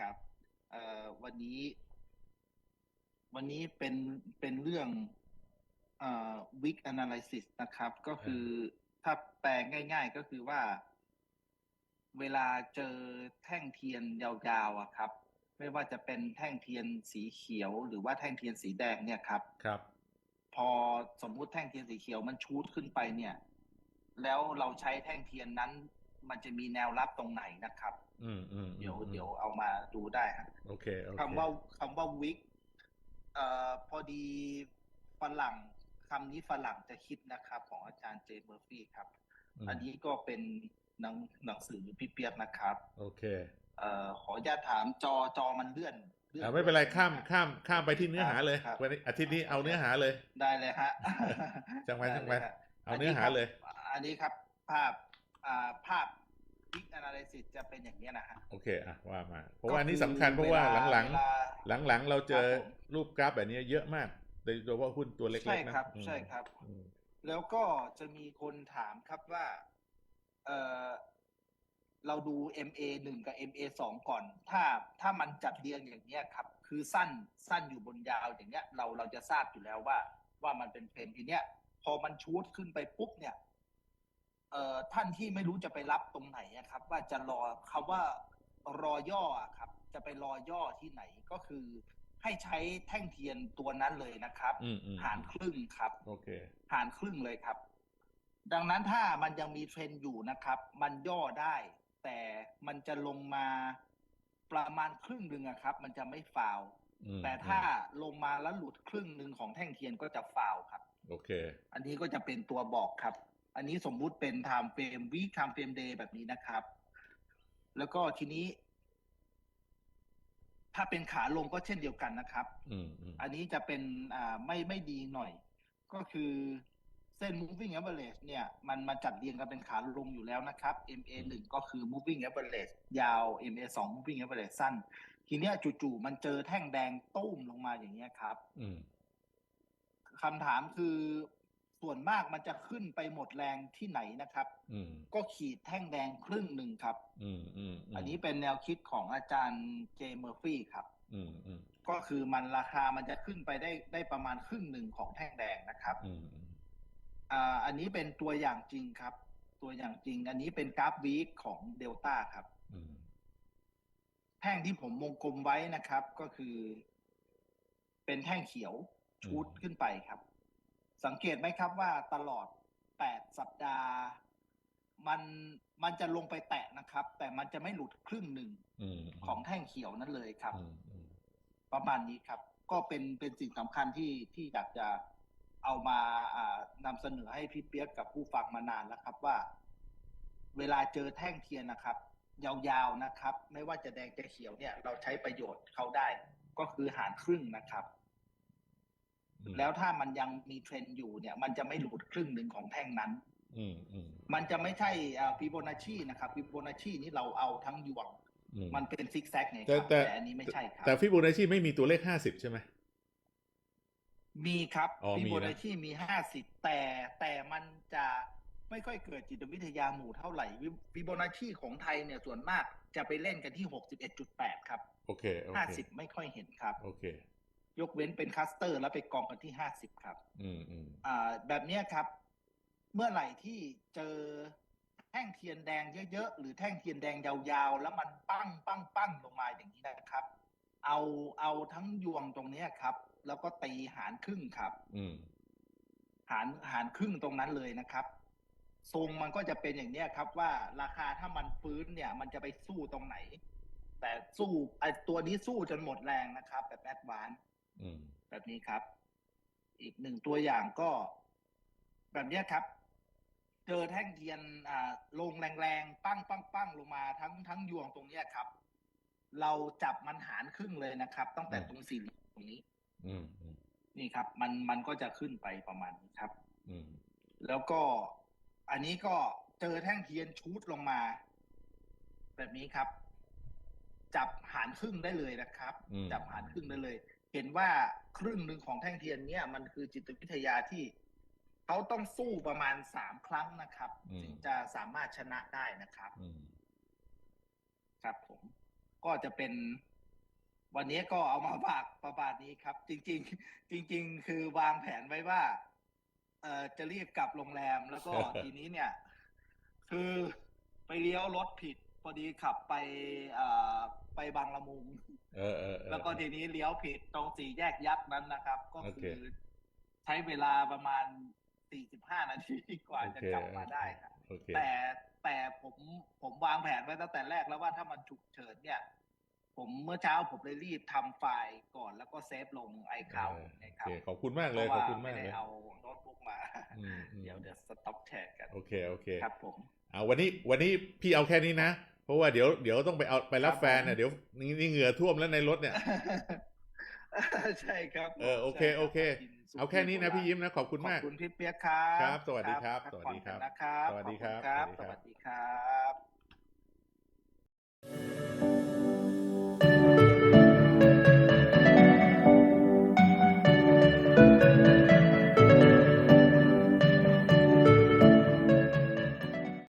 ครับวันนี้ วันนี้เป็นเป็นเรื่องวิกแอ weak analysis นะครับ ก็คือถ้าแปลง่าย ๆ ก็คือว่า เวลาเจอแท่งเทียนยาวๆอะครับ ไม่ว่าจะเป็นแท่งเทียนสีเขียว หรือว่าแท่งเทียนสีแดงเนี่ยครับ ครับ พอสมมุติแท่งเทียนสีเขียวมันชูดขึ้นไปเนี่ย แล้วเราใช้แท่งเทียนนั้น มันจะมีแนวรับตรงไหนนะครับ อืมอืมเดี๋ยวอืมเดี๋ยวเอามาดูได้ครับโอเคโอเคคำว่าคำว่าวิกเอ่อพอดีฝรั่งคำนี้ฝรั่งจะคิดนะครับ ของอาจารย์เจมเมอร์ฟี่ครับมอันนี้ก็เป็นหนังหนังสือพี่เปียกนะครับ โอเค เอ่อขออนุญาตถามจอจอมันเลื่อนเลื่อนอ่าไม่เป็นไรข้ามข้ามข้ามไปที่เนื้อหาเลยครับวันนี้อาทิตย์นี้เอาเนื้อหาเลย ได้เลยฮะจังหวะด้จังหวะลยฮะเอาเนื้อหาเลย อันนี้ครับภาพ อ่าภาพ Big Analysis จะเป็นอย่างนี้ยนะฮะโอเคอะว่ามา เพราะว่าอันนี้สำคัญเพราะว่าหลังเวาๆหลังๆ เราเจอครับผมรูปกราฟแบบนี้เยอะมากโดยเฉพาะหุ้นตัวเล็กใช่ๆนะครับอืมใช่ครับอืมแล้วก็จะมีคนถามครับว่า เออเราดู MA หนึ่งกับ MA สองก่อน ถ้าถ้ามันจัดเรียงอย่างเนี้ยครับ คือสั้นสั้นอยู่บนยาวอย่างเนี้ย เราเราจะทราบอยู่แล้วว่า ว่ามันเป็นเพนทีเนี้ยพอมันชูดขึ้นไปปุ๊บเนี่ยเอ่อ ท่านที่ไม่รู้จะไปรับตรงไหนอะครับ ว่าจะรอคำว่ารอย่ออะครับ จะไปรอย่อที่ไหนก็คือให้ใช้แท่งเทียนตัวนั้นเลยนะครับอืมอืมหารครึ่งครับโอเคหารครึ่งเลยครับ ดังนั้นถ้ามันยังมีเทรนด์อยู่นะครับ มันย่อได้ แต่มันจะลงมาประมาณครึ่งหนึ่งอะครับ มันจะไม่ฟาวล์อืมแต่ถ้าลงมาแล้วหลุดครึ่งหนึ่งของแท่งเทียนก็จะฟาวล์ครับ โอเค อันนี้ก็จะเป็นตัวบอกครับ อันนี้สมมุติเป็น time frame week time frame day แบบนี้นะครับ แล้วก็ทีนี้ ถ้าเป็นขาลงก็เช่นเดียวกันนะครับอืมอืมอันนี้จะเป็นอ่าไม่ไม่ดีหน่อย ก็คือเส้น moving average เนี่ย มันมาจัดเรียงกันเป็นขาลงอยู่แล้วนะครับ MA หนึ่งก็คือ moving average ยาว MA สอง moving average สั้น ทีเนี้ยจู่ๆมันเจอแท่งแดงตุ้มลงมาอย่างเงี้ยครับอืมคำถามคือ ส่วนมากมันจะขึ้นไปหมดแรงที่ไหนนะครับอืมก็ขีดแท่งแดงครึ่งหนึ่งครับอืมอืมมอันนี้เป็นแนวคิดของอาจารย์เจเมอร์ฟี่ครับอืมอืมก็คือมันราคามันจะขึ้นไปได้ได้ประมาณครึ่งหนึ่งของแท่งแดงนะครับอืมอืมอ่าอันนี้เป็นตัวอย่างจริงครับ ตัวอย่างจริง อันนี้เป็นกราฟวีคของเดลต้าครับอืมแท่งที่ผมวงกลมไว้นะครับ ก็คือ เป็นแท่งเขียวชูดขึ้นไปครับ สังเกตไหมครับว่าตลอด 8 สัปดาห์ มันมันจะลงไปแตะนะครับ แต่มันจะไม่หลุดครึ่งหนึ่งอืมของแท่งเขียวนั้นเลยครับอืมอืมประมาณนี้ครับ ก็เป็นเป็นสิ่งสำคัญที่ที่อยากจะเอามาอ่านำเสนอให้พี่เปียกกับผู้ฟังมานานแล้วครับว่า เวลาเจอแท่งเทียนนะครับ ยาวๆนะครับ ไม่ว่าจะแดงจะเขียวเนี่ย เราใช้ประโยชน์เขาได้ ก็คือหารครึ่งนะครับอืม แล้วถ้ามันยังมีเทรนด์อยู่เนี่ย มันจะไม่หลุดครึ่งหนึ่งของแท่งนั้นอืมอืมมันจะไม่ใช่ฟิโบนัชชีนะครับฟิโบนัชชีนี่เราเอาทั้งยวงอืมันเป็นซิกแซกไงคแต่รับแต่แต่อันนี้ไม่ใช่ครับ แต่ฟิโบนัชชีไม่มีตัวเลขห้าสิบใช่ไหมมีครับอ๋อฟิมีโบนะนัชชีมีห้าสิบแต่แต่มันจะไม่ค่อยเกิดจิตวิทยาหมู่เท่าไหร่ฟิโบนัชชีของไทยเนี่ยส่วนมากจะไปเล่นกันที่หกสิบเอ็ดจุดแปดครับ โอเคโอห้าเคสิบไม่ค่อยเห็นครับ โอเค ยกเว้นเป็นคัสเตอร์ แล้วไปกองกันที่ห้าสิบครับ อืมอืมอ่า แบบเนี้ยครับ เมื่อไหร่ที่เจอแท่งเทียนแดงเยอะๆ หรือแท่งเทียนแดงยาวๆ แล้วมันปั้งปั้งปั้งลงมาอย่างนี้นะครับ เอาเอาทั้งยวงตรงเนี้ยครับ แล้วก็ตีหารครึ่งครับ อืมหารหารครึ่งตรงนั้นเลยนะครับ ทรงมันก็จะเป็นอย่างเนี้ยครับ ว่าราคาถ้ามันฟื้นเนี่ย มันจะไปสู้ตรงไหน แต่สู้ไอตัวนี้สู้จนหมดแรงนะครับ แบบแอดวานอืม แบบนี้ครับ อีกหนึ่งตัวอย่างก็ แบบเนี้ยครับ เจอแท่งเทียนอ่าลงแรงๆ ปั้งปั้งปั้งลงมาทั้งทั้งยวงตรงเนี้ยครับ เราจับมันหารครึ่งเลยนะครับ ตั้งแต่ตรงสี่เหลี่ยมตรงนี้ อืมอืมนี่ครับ มันมันก็จะขึ้นไปประมาณนี้ครับ อืมแล้วก็อันนี้ก็เจอแท่งเทียนชูดลงมา แบบนี้ครับ จับหารครึ่งได้เลยนะครับอืมจับหารครึ่งได้เลย เห็นว่าครึ่งหนึ่งของแท่งเทียนเนี่ยมันคือจิตวิทยาที่เขาต้องสู้ประมาณสามครั้งนะครับถึงจะสามารถชนะได้นะครับอืมครับผมก็จะเป็นวันนี้ก็เอามาฝากประมาณนี้ครับ จริง ๆ จริง ๆ คือวางแผนไว้ว่า เอ่อจะรีบกลับโรงแรมแล้วก็ทีนี้เนี่ย คือไปเลี้ยวรถผิด พอดีขับไป เอ่อ ไปบางละมุงเออเออเออแล้วก็ทีนี้เลี้ยวผิดตรงสี่แยกยักษ์นั้นนะครับ ก็โอเคคือใช้เวลาประมาณ45นาทีกว่าโอจะเคกลับมาได้ครับโอเคแต่แต่ผมผมวางแผนไว้ตั้งแต่แรกแล้วว่าถ้ามันฉุกเฉินเนี่ย ผมเมื่อเช้าผมเลยรีบทำไฟล์ก่อนแล้วก็เซฟลงไอคาวเออไงคโอรับเคขอบคุณมากเลยเพขราะอบว่าคุณไม่มากได้เลยเอาโน้ตบุ๊กมาอืมอืมเดี๋ยวเดี๋ยวสต็อปแชร์กัน โอเคโอเคครับผมเอาวันนี้วันนี้พี่เอาแค่นี้นะเพ ราะว่าเดี๋ยวเดี๋ยวต้องไปเอาไปรับครับแฟนน่ะผมเดี๋ยวนี่นี่เหงื่อท่วมแล้วในรถเนี่ยใช่ครับเออโอเคใช่รับโอเคกินซุเอาแค่นี้นะโบราณพี่ยิ้มนะขอบคุณมากขอบคุณพี่เปียกครับครับ สวัสดีครับพักสวัสผ่อนดีครับกันนะครับ สวัสดีครับขอณครับสสวัวัสสดีดีคครัรับ